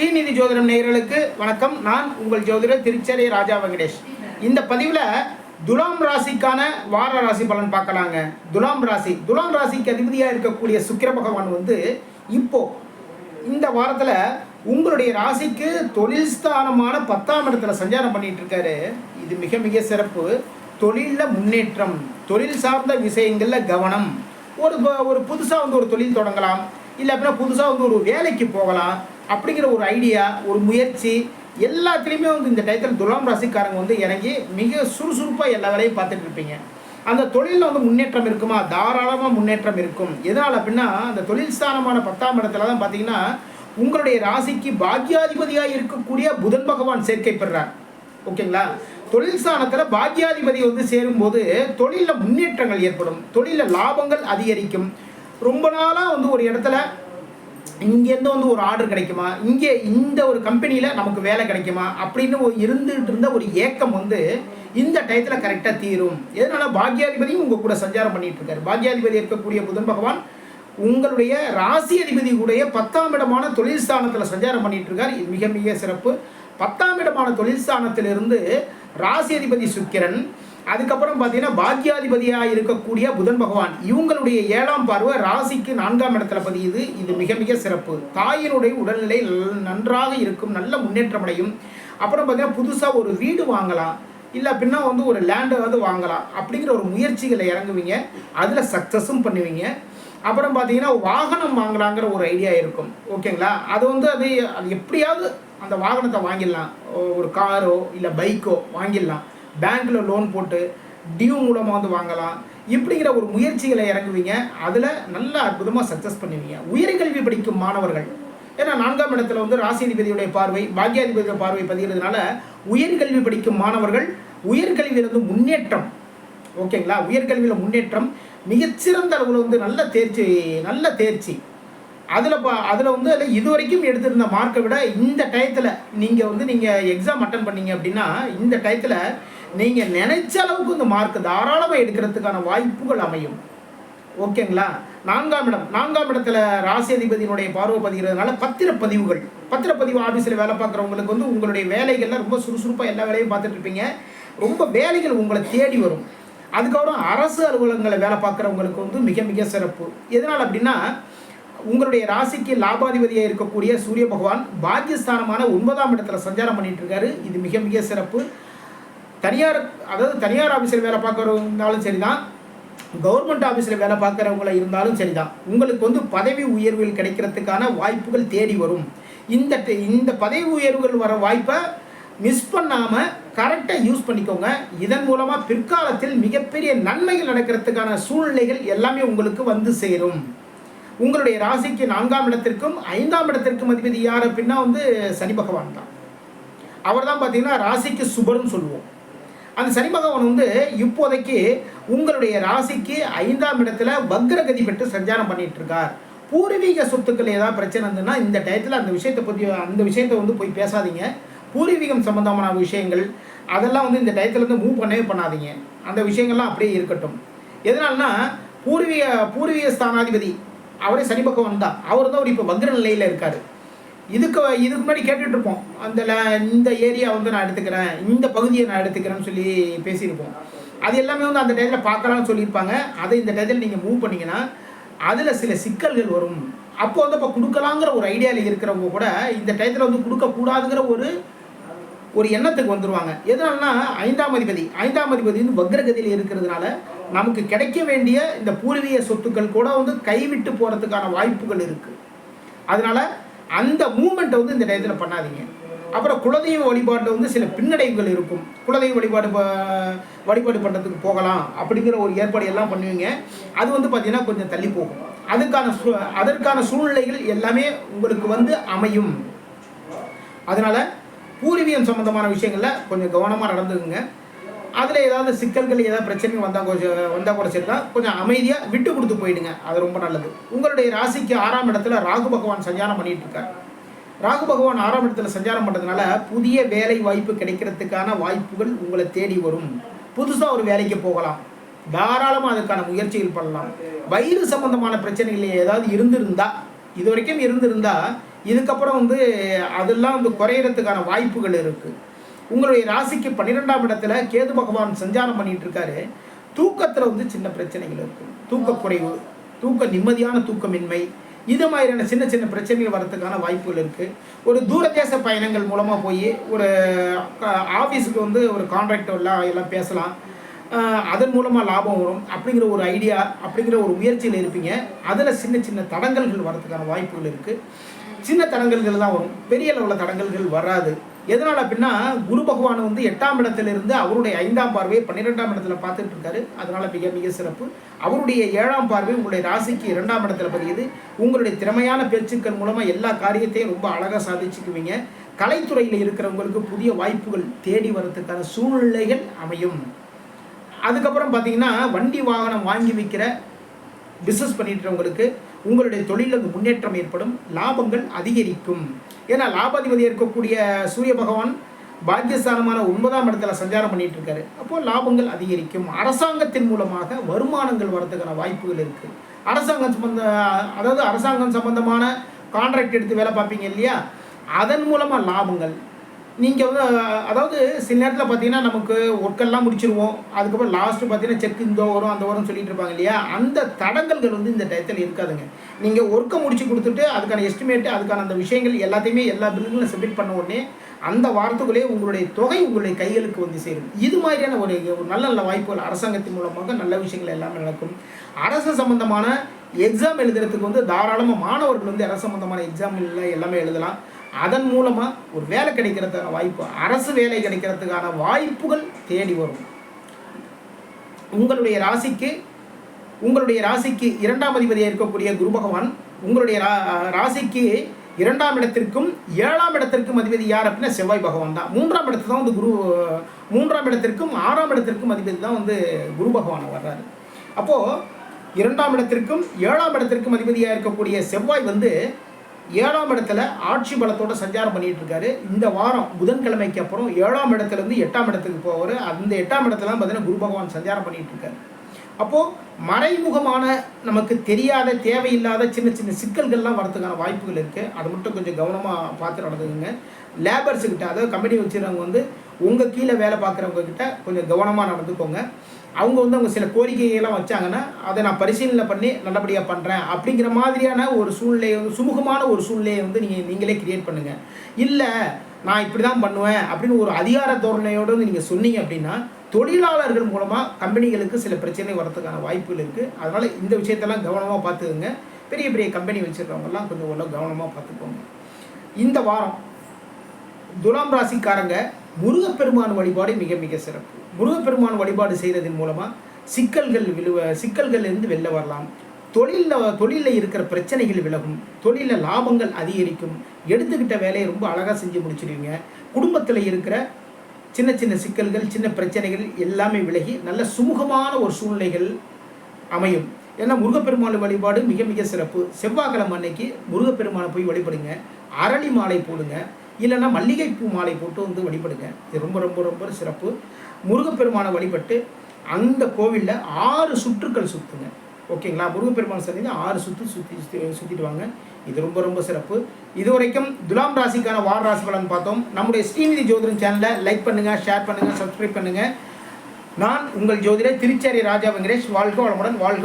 ஸ்ரீநிதி ஜோதிடம் நேயர்களுக்கு வணக்கம். நான் உங்கள் ஜோதிடர் திருச்சேரி ராஜா வெங்கடேஷ். இந்த பதிவில் துலாம் ராசிக்கான வார ராசி பலன் பார்க்கலாங்க. துலாம் ராசி. துலாம் ராசிக்கு அதிபதியாக இருக்கக்கூடிய சுக்கிர பகவான் வந்து இப்போ இந்த வாரத்தில் உங்களுடைய ராசிக்கு தொழில் ஸ்தானமான பத்தாம் இடத்துல சஞ்சாரம் பண்ணிட்டு இருக்காரு. இது மிக மிக சிறப்பு. தொழிலில் முன்னேற்றம் தொழில் சார்ந்த விஷயங்களில் கவனம். ஒரு ஒரு புதுசாக வந்து ஒரு தொழில் தொடங்கலாம். இல்லை அப்படின்னா புதுசாக வந்து ஒரு வேலைக்கு போகலாம். அப்படிங்கிற ஒரு ஐடியா ஒரு முயற்சி எல்லாத்துலேயுமே வந்து இந்த டயத்தில் துலாம் ராசிக்காரங்க வந்து இறங்கி மிக சுறுசுறுப்பாக எல்லா வேலையும் பார்த்துட்டு இருப்பீங்க. அந்த தொழிலில் வந்து முன்னேற்றம் இருக்குமா? தாராளமாக முன்னேற்றம் இருக்கும். எதனால் அப்படின்னா அந்த தொழில் ஸ்தானமான பத்தாம் இடத்துல தான் பார்த்தீங்கன்னா உங்களுடைய ராசிக்கு பாக்யாதிபதியாக இருக்கக்கூடிய புதன் பகவான் சேர்க்கை பெறுறார். ஓகேங்களா? தொழில் ஸ்தானத்தில் பாக்யாதிபதி வந்து சேரும்போது தொழிலில் முன்னேற்றங்கள் ஏற்படும். தொழிலில் லாபங்கள் அதிகரிக்கும். ரொம்ப நாளாக வந்து ஒரு இடத்துல இங்கேருந்து வந்து ஒரு ஆர்டர் கிடைக்குமா? இங்கே இந்த ஒரு கம்பெனியில் நமக்கு வேலை கிடைக்குமா? அப்படின்னு ஒரு இருந்துகிட்டு இருந்த ஒரு ஏக்கம் வந்து இந்த டயத்தில் கரெக்டாக தீரும். எதனால? பாக்யாதிபதியும் உங்கள் கூட சஞ்சாரம் பண்ணிட்டு இருக்காரு பாக்யாதிபதி இருக்கக்கூடிய புதன் பகவான் உங்களுடைய ராசி அதிபதி கூடைய பத்தாம் இடமான தொழில் ஸ்தானத்தில் சஞ்சாரம் பண்ணிட்டு இருக்கார் இது மிக மிக சிறப்பு. பத்தாம் இடமான தொழில் ஸ்தானத்திலிருந்து ராசி அதிபதி சுக்கிரன் அதுக்கப்புறம் பார்த்தீங்கன்னா பாக்கியாதிபதியாக இருக்கக்கூடிய புதன் பகவான். இவங்களுடைய ஏழாம் பார்வை ராசிக்கு நான்காம் இடத்துல பதியுது. இது மிக மிக சிறப்பு. தாயினுடைய உடல்நிலை நல்- நன்றாக இருக்கும். நல்ல முன்னேற்றம் அடையும். அப்புறம் பார்த்தீங்கன்னா புதுசாக ஒரு வீடு வாங்கலாம். இல்லை பின்னா வந்து ஒரு லேண்டாவது வாங்கலாம். அப்படிங்கிற ஒரு முயற்சிகளை இறங்குவீங்க. அதில் சக்ஸஸும் பண்ணுவீங்க. அப்புறம் பார்த்தீங்கன்னா வாகனம் வாங்கலாங்கிற ஒரு ஐடியா இருக்கும். ஓகேங்களா? அது வந்து அது அது எப்படியாவது அந்த வாகனத்தை வாங்கிடலாம். ஒரு காரோ இல்லை பைக்கோ வாங்கிடலாம். பேங்க்கில் லோன் போட்டு டியூ மூலமாக வந்து வாங்கலாம். இப்படிங்கிற ஒரு முயற்சிகளை இறங்குவீங்க அதில் நல்ல அற்புதமாக சக்ஸஸ் பண்ணுவீங்க. உயர்கல்வி படிக்கும் மாணவர்கள். ஏன்னா நான்காம் இடத்துல வந்து ராசிதிபதியுடைய பார்வை பாக்யாதிபதியுடைய பார்வை பதிகிறதுனால உயர்கல்வி படிக்கும் மாணவர்கள் உயர்கல்வியிலிருந்து முன்னேற்றம். ஓகேங்களா? உயர்கல்வியில் முன்னேற்றம். மிகச்சிறந்த அளவில் வந்து நல்ல தேர்ச்சி நல்ல தேர்ச்சி. அதில் பா அதில் வந்து அதில் இது வரைக்கும் எடுத்திருந்த மார்க்கை விட இந்த டயத்தில் நீங்கள் வந்து நீங்கள் எக்ஸாம் அட்டன் பண்ணீங்க அப்படின்னா இந்த டயத்தில் நீங்கள் நினைச்ச அளவுக்கு இந்த மார்க் தாராளமாக எடுக்கிறதுக்கான வாய்ப்புகள் அமையும். ஓகேங்களா? நான்காம் இடம் நான்காம் இடத்துல ராசி அதிபதியினுடைய பார்வை பதிகிறதுனால பத்திரப்பதிவுகள். பத்திரப்பதிவு ஆஃபீஸில் வேலை பார்க்குறவங்களுக்கு வந்து உங்களுடைய வேலைகள்லாம் ரொம்ப சுறுசுறுப்பாக எல்லா வேலையும் பார்த்துட்டு இருப்பீங்க. ரொம்ப வேலைகள் உங்களை தேடி வரும். அதுக்கப்புறம் அரசு அலுவலகங்களில் வேலை பார்க்குறவங்களுக்கு வந்து மிக மிக சிறப்பு. எதனால் அப்படின்னா உங்களுடைய ராசிக்கு லாபாதிபதியாக இருக்கக்கூடிய சூரிய பகவான் பாக்கியஸ்தானமான ஒன்பதாம் இடத்துல சஞ்சாரம் பண்ணிட்டு இருக்காரு. இது மிக மிக சிறப்பு. தனியார் அதாவது தனியார் ஆஃபீஸில் வேலை பார்க்குறவங்க இருந்தாலும் சரிதான் கவர்மெண்ட் ஆஃபீஸில் வேலை பார்க்குறவங்கள இருந்தாலும் சரி தான் உங்களுக்கு வந்து பதவி உயர்வுகள் கிடைக்கிறதுக்கான வாய்ப்புகள் தேடி வரும். இந்த இந்த பதவி உயர்வுகள் வர வாய்ப்பை மிஸ் பண்ணாமல் கரெக்டாக யூஸ் பண்ணிக்கோங்க. இதன் மூலமாக பிற்காலத்தில் மிகப்பெரிய நன்மைகள் நடக்கிறதுக்கான சூழ்நிலைகள் எல்லாமே உங்களுக்கு வந்து சேரும். உங்களுடைய ராசிக்கு நான்காம் இடத்திற்கும் ஐந்தாம் இடத்திற்கும் அதிபதி யார் அப்படின்னா வந்து சனி பகவான் தான். அவர் தான் பார்த்தீங்கன்னா ராசிக்கு சுபர்னு சொல்லுவோம். அந்த சனி பகவான் வந்து இப்போதைக்கு உங்களுடைய ராசிக்கு ஐந்தாம் இடத்துல வக்ரகதி பெற்று சஞ்சாரம் பண்ணிட்டு இருக்கார் பூர்வீக சொத்துக்கள் ஏதாவது பிரச்சனை இருந்ததுன்னா இந்த டயத்தில் அந்த விஷயத்தை பற்றி அந்த விஷயத்தை வந்து போய் பேசாதீங்க. பூர்வீகம் சம்பந்தமான விஷயங்கள் அதெல்லாம் வந்து இந்த டயத்தில் வந்து மூவ் பண்ணவே பண்ணாதீங்க. அந்த விஷயங்கள்லாம் அப்படியே இருக்கட்டும். எதனால்னா பூர்வீக பூர்வீக ஸ்தானாதிபதி அவரே சனி பகவான் தான். அவர் தான் அவர் இப்போ வக்ர நிலையில் இருக்கார். இதுக்கு இதுக்கு முன்னாடி கேட்டுட்ருப்போம் அந்த ல- இந்த ஏரியா வந்து நான் எடுத்துக்கிறேன். இந்த பகுதியை நான் எடுத்துக்கிறேன்னு சொல்லி பேசியிருப்போம். அது எல்லாமே வந்து அந்த டேத்தில் பார்க்கலாம்னு சொல்லியிருப்பாங்க. அதை இந்த டயத்தில் நீங்கள் மூவ் பண்ணிங்கன்னா அதில் சில சிக்கல்கள் வரும். அப்போ வந்து இப்போ கொடுக்கலாங்கிற ஒரு ஐடியாவில் இருக்கிறவங்க கூட இந்த டயத்தில் வந்து கொடுக்கக்கூடாதுங்கிற ஒரு ஒரு எண்ணத்துக்கு வந்துடுவாங்க எதனாலனா ஐந்தாம் அதிபதி ஐந்தாம் அதிபதி வந்து வக்ரகதியில் இருக்கிறதுனால நமக்கு கிடைக்க வேண்டிய இந்த பூர்வீக சொத்துக்கள் கூட வந்து கைவிட்டு போகிறதுக்கான வாய்ப்புகள் இருக்குது அதனால் அந்த மூமெண்ட்டை வந்து இந்த டயத்தில் பண்ணாதீங்க. அப்புறம் குலதெய்வ வழிபாட்டில் வந்து சில பின்னடைவுகள் இருக்கும். குலதெய்வ வழிபாடு வழிபாடு பண்ணுறதுக்கு போகலாம் அப்படிங்கிற ஒரு ஏற்பாடு எல்லாம் பண்ணுவீங்க. அது வந்து பார்த்தீங்கன்னா கொஞ்சம் தள்ளி போகும். அதுக்கான சூ அதற்கான சூழ்நிலைகள் எல்லாமே உங்களுக்கு வந்து அமையும். அதனால பூர்வீகம் சம்பந்தமான விஷயங்களில் கொஞ்சம் கவனமாக நடந்துக்குங்க. அதில் ஏதாவது சிக்கல்கள் ஏதாவது பிரச்சனைகள் வந்தால் கொஞ்சம் வந்தால் கூட சரி தான் கொஞ்சம் அமைதியாக விட்டு கொடுத்து போயிடுங்க. அது ரொம்ப நல்லது. உங்களுடைய ராசிக்கு ஆறாம் இடத்துல ராகு பகவான் சஞ்சாரம் பண்ணிட்டு இருக்கார். ராகு பகவான் ஆறாம் இடத்துல சஞ்சாரம் பண்ணுறதுனால புதிய வேலை வாய்ப்பு கிடைக்கிறதுக்கான வாய்ப்புகள் உங்களை தேடி வரும். புதுசாக ஒரு வேலைக்கு போகலாம். தாராளமாக அதுக்கான முயற்சிகள் பண்ணலாம். வயிறு சம்பந்தமான பிரச்சனைகள் ஏதாவது இருந்திருந்தா இது வரைக்கும் இருந்திருந்தா இதுக்கப்புறம் வந்து அதெல்லாம் வந்து குறையிறதுக்கான வாய்ப்புகள் இருக்குது உங்களுடைய ராசிக்கு பன்னிரெண்டாம் இடத்துல கேது பகவான் சஞ்சாரம் பண்ணிட்டு இருக்காரு. தூக்கத்தில் வந்து சின்ன பிரச்சனைகள் இருக்கும் தூக்கக்குறைவு தூக்க நிம்மதியான தூக்கமின்மை இது மாதிரியான சின்ன சின்ன பிரச்சனைகள் வரதுக்கான வாய்ப்புகள் இருக்குது ஒரு தூரதேச பயணங்கள் மூலமாக போய் ஒரு ஆஃபீஸுக்கு வந்து ஒரு கான்ட்ராக்டர்லாம் எல்லாம் எல்லாம் பேசலாம். அதன் மூலமாக லாபம் வரும். அப்படிங்கிற ஒரு ஐடியா அப்படிங்கிற ஒரு முயற்சியில் இருப்பீங்க. அதில் சின்ன சின்ன தடங்கல்கள் வரதுக்கான வாய்ப்புகள் இருக்குது சின்ன தடங்கல்கள் தான் வரும். பெரிய அளவில் தடங்கல்கள் வராது. எதனால் அப்படின்னா குரு பகவான் வந்து எட்டாம் இடத்திலிருந்து அவருடைய ஐந்தாம் பார்வையை பன்னிரெண்டாம் இடத்துல பார்த்துட்டு இருக்காரு. அதனால மிக மிக சிறப்பு. அவருடைய ஏழாம் பார்வை உங்களுடைய ராசிக்கு இரண்டாம் இடத்துல பதியுது. உங்களுடைய திறமையான பேச்சுக்கள் மூலமாக எல்லா காரியத்தையும் ரொம்ப அழகாக சாதிச்சுக்குவீங்க. கலைத்துறையில் இருக்கிறவங்களுக்கு புதிய வாய்ப்புகள் தேடி வரத்துக்கான சூழ்நிலைகள் அமையும். அதுக்கப்புறம் பார்த்தீங்கன்னா வண்டி வாகனம் வாங்கி விற்கிற பிஸ்னஸ் பண்ணிட்டுறவங்களுக்கு உங்களுடைய தொழிலில் முன்னேற்றம் ஏற்படும் லாபங்கள் அதிகரிக்கும். ஏன்னா லாபாதிபதி இருக்கக்கூடிய சூரிய பகவான் பாக்கியஸ்தானமான ஒன்பதாம் இடத்துல சஞ்சாரம் பண்ணிட்டு இருக்காரு அப்போ லாபங்கள் அதிகரிக்கும். அரசாங்கத்தின் மூலமாக வருமானங்கள் வரதுக்கான வாய்ப்புகள் இருக்கு. அரசாங்கம் சம்பந்த அதாவது அரசாங்கம் சம்பந்தமான கான்ட்ராக்ட் எடுத்து வேலை பார்ப்பீங்க இல்லையா? அதன் மூலமாக லாபங்கள் நீங்கள் வந்து அதாவது சில நேரத்தில் பார்த்தீங்கன்னா நமக்கு ஒர்க்கெல்லாம் முடிச்சிருவோம். அதுக்கப்புறம் லாஸ்ட்டு பார்த்தீங்கன்னா செக் இந்த வரும் அந்த வரும் சொல்லிட்டு இருப்பாங்க இல்லையா? அந்த தடங்கல்கள் வந்து இந்த டயத்தில் இருக்காதுங்க. நீங்கள் ஒர்க்கை முடிச்சு கொடுத்துட்டு அதுக்கான எஸ்டிமேட்டு அதுக்கான அந்த விஷயங்கள் எல்லாத்தையுமே எல்லா பில்லுங்களும் சப்மிட் பண்ண உடனே அந்த வாரத்துக்குள்ளேயே உங்களுடைய தொகை உங்களுடைய கைகளுக்கு வந்து சேரும். இது மாதிரியான ஒரு ஒரு நல்ல நல்ல வாய்ப்புகள் அரசாங்கத்தின் மூலமாக நல்ல விஷயங்கள் எல்லாமே நடக்கும். அரசு சம்பந்தமான எக்ஸாம் எழுதுறதுக்கு வந்து தாராளமாக மாணவர்கள் வந்து அரசு சம்பந்தமான எக்ஸாம் எல்லாமே எழுதலாம். அதன் மூலமாக ஒரு வேலை கிடைக்கிறதுக்கான வாய்ப்பு அரசு வேலை கிடைக்கிறதுக்கான வாய்ப்புகள் தேடி வரும். உங்களுடைய ராசிக்கு உங்களுடைய ராசிக்கு இரண்டாம் அதிபதியாக இருக்கக்கூடிய குரு பகவான் உங்களுடைய ரா- ராசிக்கு இரண்டாம் இடத்திற்கும் ஏழாம் இடத்திற்கும் அதிபதி யார் அப்படின்னா செவ்வாய் பகவான் தான். மூன்றாம் இடத்துல தான் வந்து குரு மூன்றாம் இடத்திற்கும் ஆறாம் இடத்திற்கும் அதிபதி தான் வந்து குரு பகவான் வர்றாரு. அப்போது இரண்டாம் இடத்திற்கும் ஏழாம் இடத்திற்கும் அதிபதியாக இருக்கக்கூடிய செவ்வாய் வந்து ஏழாம் இடத்துல ஆட்சி பலத்தோட சஞ்சாரம் பண்ணிட்டு இருக்காரு. இந்த வாரம் புதன்கிழமைக்கு அப்புறம் ஏழாம் இடத்துல இருந்து எட்டாம் இடத்துக்கு போவார் அந்த எட்டாம் இடத்துல பார்த்தீங்கன்னா குரு பகவான் சஞ்சாரம் பண்ணிட்டு இருக்காரு. அப்போது மறைமுகமான நமக்கு தெரியாத தேவையில்லாத சின்ன சின்ன சிக்கல்கள்லாம் வரதுக்கான வாய்ப்புகள் இருக்குது அது மட்டும் கொஞ்சம் கவனமாக பார்த்து நடந்துக்குங்க. லேபர்ஸுக்கிட்ட அதாவது கம்பெனி வச்சுருந்தவங்க வந்து உங்கள் கீழே வேலை பார்க்குறவங்க கிட்ட கொஞ்சம் கவனமாக நடந்துக்கோங்க. அவங்க வந்து அவங்க சில கோரிக்கைகள்லாம் வச்சாங்கன்னா அதை நான் பரிசீலனை பண்ணி நல்லபடியாக பண்ணுறேன் அப்படிங்கிற மாதிரியான ஒரு சூழ்நிலையை வந்து சுமூகமான ஒரு சூழ்நிலையை வந்து நீங்கள் நீங்களே கிரியேட் பண்ணுங்கள் இல்லை நான் இப்படி தான் பண்ணுவேன் அப்படின்னு ஒரு அதிகார தோரணையோடு வந்து நீங்கள் சொன்னீங்க அப்படின்னா தொழிலாளர்கள் மூலமாக கம்பெனிகளுக்கு சில பிரச்சனை வரதுக்கான வாய்ப்புகள் இருக்குது அதனால் இந்த விஷயத்தெல்லாம் கவனமாக பார்த்துக்குங்க. பெரிய பெரிய கம்பெனி வச்சுருக்கவங்கெல்லாம் கொஞ்சம் ஓரளவு கவனமாக பார்த்துக்கோங்க. இந்த வாரம் துலாம் ராசிக்காரங்க முருகப்பெருமான் வழிபாடு மிக மிக சிறப்பு. முருகப்பெருமான் வழிபாடு செய்கிறதன் மூலமாக சிக்கல்கள் விழுவ சிக்கல்கள்லேருந்து வெளில வரலாம். தொழிலில் தொழிலில் இருக்கிற பிரச்சனைகள் விலகும். தொழிலில் லாபங்கள் அதிகரிக்கும். எடுத்துக்கிட்ட வேலையை ரொம்ப அழகாக செஞ்சு முடிச்சிடுவீங்க. குடும்பத்தில் இருக்கிற சின்ன சின்ன சிக்கல்கள் சின்ன பிரச்சனைகள் எல்லாமே விலகி நல்ல சுமூகமான ஒரு சூழ்நிலைகள் அமையும். ஏன்னா முருகப்பெருமான் வழிபாடு மிக மிக சிறப்பு. செவ்வாய்க்கிழமை அன்னைக்கு முருகப்பெருமானை போய் வழிபடுங்க. அரளி மாலை போடுங்க. இல்லைன்னா மல்லிகைப்பூ மாலை போட்டு வந்து வழிபடுங்க. இது ரொம்ப ரொம்ப ரொம்ப சிறப்பு. முருகப்பெருமானை வழிபட்டு அந்த கோவிலில் ஆறு சுற்றுக்கள் சுற்றுங்க ஓகேங்களா? முருகப்பெருமான் சன்னிதி ஆறு சுற்று சுற்றி சுற்றிட்டு வாங்க. இது ரொம்ப ரொம்ப சிறப்பு. இதுவரைக்கும் துலாம் ராசிக்கான வார ராசி பலன் பார்த்தோம். நம்முடைய ஸ்ரீநிதி ஜோதிடம் சேனலை லைக் பண்ணுங்கள் ஷேர் பண்ணுங்கள் சப்ஸ்கிரைப் பண்ணுங்கள் நான் உங்கள் ஜோதிடர் திருச்சேரி ராஜா வெங்கடேஷ். வாழ்க வளமுடன் வாழ்க